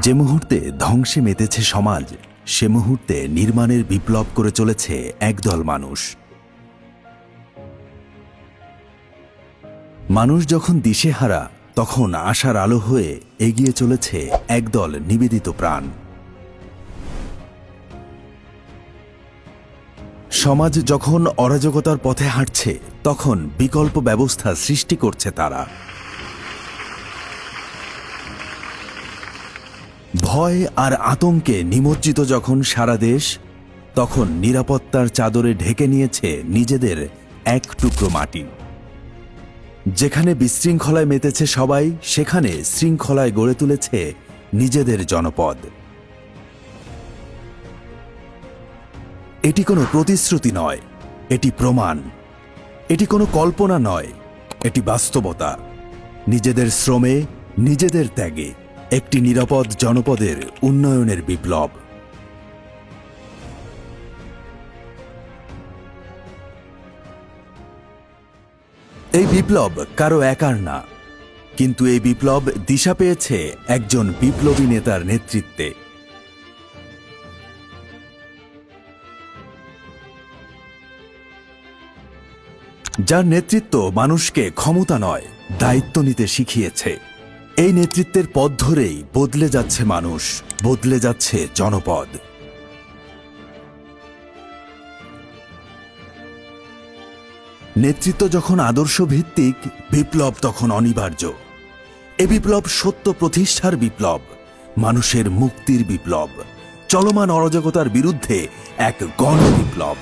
যে মুহূর্তে ধ্বংসে মেতেছে সমাজ, সে মুহূর্তে নির্মাণের বিপ্লব করে চলেছে একদল মানুষ। মানুষ যখন দিশেহারা, তখন আশার আলো হয়ে এগিয়ে চলেছে একদল নিবেদিত প্রাণ। সমাজ যখন অরাজকতার পথে হাঁটছে, তখন বিকল্প ব্যবস্থা সৃষ্টি করছে তারা। ভয় আর আতঙ্কে নিমজ্জিত যখন সারা দেশ, তখন নিরাপত্তার চাদরে ঢেকে নিয়েছে নিজেদের এক টুকরো মাটি। যেখানে বিশৃঙ্খলায় মেতেছে সবাই, সেখানে শৃঙ্খলায় গড়ে তুলেছে নিজেদের জনপদ। এটি কোনো প্রতিশ্রুতি নয়, এটি প্রমাণ। এটি কোনো কল্পনা নয়, এটি বাস্তবতা। নিজেদের শ্রমে, নিজেদের ত্যাগে। একটি নিরাপদ জনপদের উন্নয়নের বিপ্লব। এই বিপ্লব কারও একার না, কিন্তু এই বিপ্লব দিশা পেয়েছে একজন বিপ্লবী নেতার নেতৃত্বে। যার নেতৃত্ব মানুষকে ক্ষমতা নয়, দায়িত্ব নিতে শিখিয়েছে। এই নেতৃত্বের পথ ধরেই বদলে যাচ্ছে মানুষ, বদলে যাচ্ছে জনপদ। নেতৃত্ব যখন আদর্শ ভিত্তিক বিপ্লব তখন অনিবার্য। এ বিপ্লব সত্য প্রতিষ্ঠার বিপ্লব, মানুষের মুক্তির বিপ্লব, চলমান অরাজকতার বিরুদ্ধে এক গণ বিপ্লব